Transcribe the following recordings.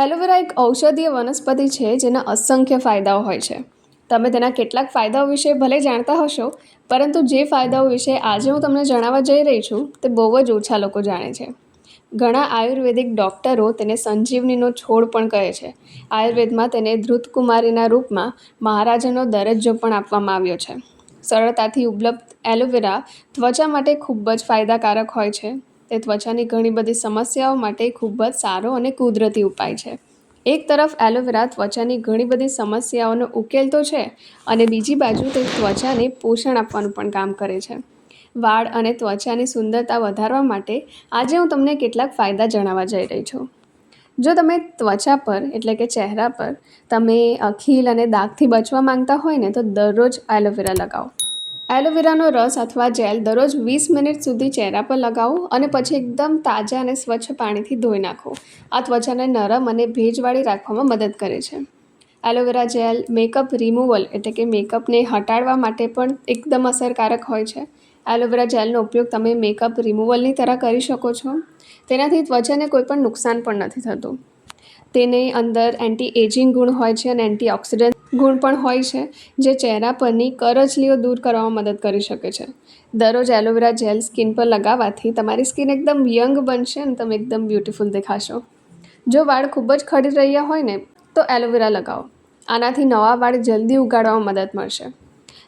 Aloe vera એક ઔષધીય વનસ્પતિ છે, જેના અસંખ્ય ફાયદાઓ હોય છે. તમે તેના કેટલાક ફાયદાઓ વિશે ભલે જાણતા હશો, પરંતુ જે ફાયદાઓ વિશે આજે હું તમને જણાવવા જઈ રહી છું, તે બહુ જ ઓછા લોકો જાણે છે. ઘણા આયુર્વેદિક ડૉક્ટરો તેને સંજીવનીનો છોડ પણ કહે છે. આયુર્વેદમાં તેને ધૃતકુમારીના રૂપમાં મહારાજાનો દરજ્જો પણ આપવામાં આવ્યો છે. સરળતાથી ઉપલબ્ધ એલોવેરા ત્વચા માટે ખૂબ જ ફાયદાકારક હોય છે. તે ત્વચાની ઘણી બધી સમસ્યાઓ માટે ખૂબ જ સારો અને કુદરતી ઉપાય છે. એક તરફ એલોવેરા ત્વચાની ઘણી બધી સમસ્યાઓનો ઉકેલ તો છે અને બીજી બાજુ તે ત્વચાને પોષણ આપવાનું પણ કામ કરે છે. વાળ અને ત્વચાની સુંદરતા વધારવા માટે આજે હું તમને કેટલાક ફાયદા જણાવવા જઈ રહી છું. જો તમે ત્વચા પર, એટલે કે ચહેરા પર, તમે ખીલ અને દાગથી બચવા માંગતા હોય ને તો દરરોજ એલોવેરા લગાવો. એલોવેરાનો રસ અથવા જેલ દરરોજ વીસ મિનિટ સુધી ચહેરા પર લગાવો અને પછી એકદમ તાજા અને સ્વચ્છ પાણીથી ધોઈ નાખો. આ ત્વચાને નરમ અને ભેજવાળી રાખવામાં મદદ કરે છે. એલોવેરા જેલ, મેકઅપ રિમૂવલ એટલે કે મેકઅપને હટાડવા માટે પણ એકદમ અસરકારક હોય છે. એલોવેરા જેલનો ઉપયોગ તમે મેકઅપ રિમૂવલની તરહ કરી શકો છો. તેનાથી ત્વચાને કોઈ પણ નુકસાન પણ નથી થતું. તેની અંદર એન્ટી એજિંગ ગુણ હોય છે અને એન્ટી ઓક્સિડન્ટ ગુણ પણ હોય છે, જે ચહેરા પરની કરચલીઓ દૂર કરવામાં મદદ કરી શકે છે. દરરોજ એલોવેરા જેલ સ્કિન પર લગાવવાથી તમારી સ્કિન એકદમ યંગ બનશે અને તમે એકદમ બ્યુટીફુલ દેખાશો. જો વાળ ખૂબ જ ખડી રહ્યા હોય ને, તો એલોવેરા લગાવો. આનાથી નવા વાળ જલ્દી ઉગાડવામાં મદદ મળશે.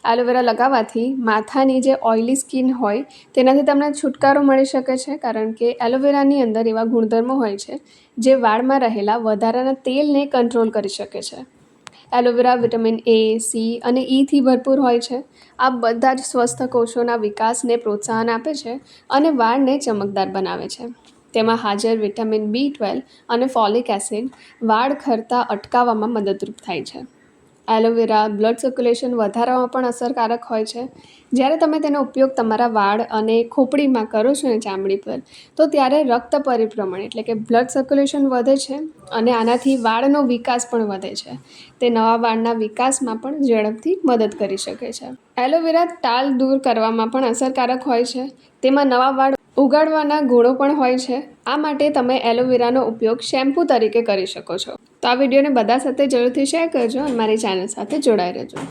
એલોવેરા લગાવવાથી માથાની જે ઓઇલી સ્કિન હોય, તેનાથી તમને છુટકારો મળી શકે છે, કારણ કે એલોવેરાની અંદર એવા ગુણધર્મો હોય છે, જે વાળમાં રહેલા વધારાના તેલને કંટ્રોલ કરી શકે છે. એલોવેરા, વિટામિન એ, સી અને ઈથી ભરપૂર હોય છે. આ બધા જ સ્વસ્થ કોષોના વિકાસને પ્રોત્સાહન આપે છે અને વાળને ચમકદાર બનાવે છે. તેમાં હાજર વિટામિન બી ટ્વેલ્વ અને ફોલિક એસિડ વાળ ખરતા અટકાવવામાં મદદરૂપ થાય છે. એલોવેરા, બ્લડ સર્ક્યુલેશન વધારવામાં પણ અસરકારક હોય છે. જ્યારે તમે તેનો ઉપયોગ તમારા વાળ અને ખોપડીમાં કરો છો ને ચામડી પર, તો ત્યારે રક્ત પરિભ્રમણ એટલે કે બ્લડ સર્ક્યુલેશન વધે છે અને આનાથી વાળનો વિકાસ પણ વધે છે. તે નવા વાળના વિકાસમાં પણ ઝડપથી મદદ કરી શકે છે. એલોવેરા ટાલ દૂર કરવામાં પણ અસરકારક હોય છે. તેમાં નવા વાળ ઉગાડવાના ગુણો પણ હોય છે. આ માટે તમે એલોવેરાનો ઉપયોગ શેમ્પૂ તરીકે કરી શકો છો. તો આ વિડીયોને બધા સાથે જરૂરથી શેર કરજો અને મારી ચેનલ સાથે જોડાઈ રહેજો.